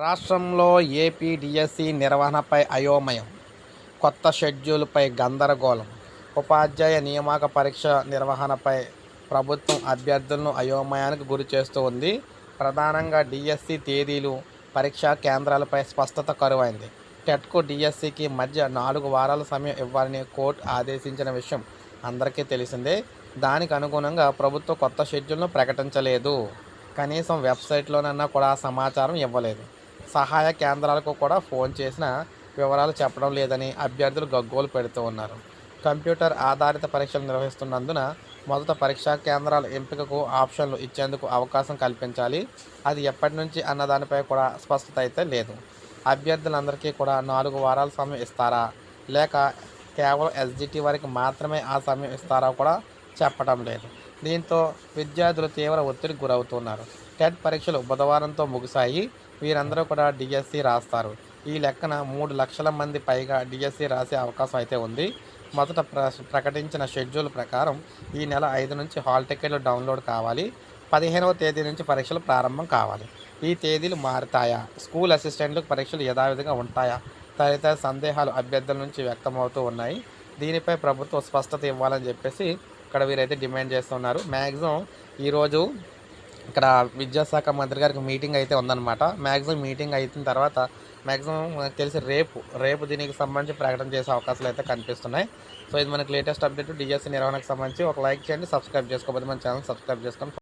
రాష్ట్రంలో ఏపీడిఎస్సి నిర్వహణపై అయోమయం కొత్త షెడ్యూల్పై గందరగోళం ఉపాధ్యాయ నియామక పరీక్ష నిర్వహణపై ప్రభుత్వం అభ్యర్థులను అయోమయానికి గురి చేస్తూ ఉంది. ప్రధానంగా డిఎస్సి తేదీలు పరీక్షా కేంద్రాలపై స్పష్టత కరువైంది. టెట్కు డిఎస్సికి మధ్య నాలుగు వారాల సమయం ఇవ్వాలని కోర్టు ఆదేశించిన విషయం అందరికీ తెలిసిందే. దానికి అనుగుణంగా ప్రభుత్వం కొత్త షెడ్యూల్ను ప్రకటించలేదు. కనీసం వెబ్సైట్లోనన్నా కూడా సమాచారం ఇవ్వలేదు. సహాయ కేంద్రాలకు కూడా ఫోన్ చేసిన వివరాలు చెప్పడం లేదని అభ్యర్థులు గగ్గోలు పెడుతూ ఉన్నారు. కంప్యూటర్ ఆధారిత పరీక్షలు నిర్వహిస్తున్నందున మొదట పరీక్షా కేంద్రాల ఎంపికకు ఆప్షన్లు ఇచ్చేందుకు అవకాశం కల్పించాలి. అది ఎప్పటి నుంచి అన్న దానిపై కూడా స్పష్టత అయితే లేదు. అభ్యర్థులందరికీ కూడా నాలుగు వారాల సమయం ఇస్తారా? లేక కేవలం ఎస్జిటి వారికి మాత్రమే ఆ సమయం ఇస్తారా కూడా చెప్పడం లేదు. దీంతో విద్యార్థులు తీవ్ర ఒత్తిడికి గురవుతున్నారు. టెట్ పరీక్షలు బుధవారంతో ముగిశాయి. వీరందరూ కూడా డిఎస్సి రాస్తారు. ఈ లెక్కన మూడు లక్షల మంది పైగా డిఎస్సి రాసే అవకాశం అయితే ఉంది. మొదట ప్ర ప్రకటించిన షెడ్యూల్ ప్రకారం ఈ నెల ఐదు నుంచి హాల్ టికెట్లు డౌన్లోడ్ కావాలి. పదిహేనవ తేదీ నుంచి పరీక్షలు ప్రారంభం కావాలి. ఈ తేదీలు మారుతాయా? స్కూల్ అసిస్టెంట్లకు పరీక్షలు యథావిధిగా ఉంటాయా? తదితర సందేహాలు అభ్యర్థుల నుంచి వ్యక్తమవుతూ ఉన్నాయి. దీనిపై ప్రభుత్వం స్పష్టత ఇవ్వాలని చెప్పేసి ఇక్కడ వీరైతే డిమాండ్ చేస్తున్నారు. మ్యాక్సిమం ఈరోజు ఇక్కడ విద్యాశాఖ మంత్రి గారికి మీటింగ్ అయితే ఉందన్నమాట. మ్యాక్సిమం మీటింగ్ అయిన తర్వాత మ్యాక్సిమం నాకు తెలిసి రేపు రేపు దీనికి సంబంధించి ప్రకటన చేసే అవకాశాలు అయితే కనిపిస్తున్నాయి. సో ఇది మనకి లేటెస్ట్ అప్డేట్ డిఎస్సీ నిర్వహణకు సంబంధించి ఒక లైక్ చేయండి సబ్స్క్రైబ్ చేసుకోకపోతే మన ఛానల్ సబ్స్క్రైబ్ చేసుకోండి.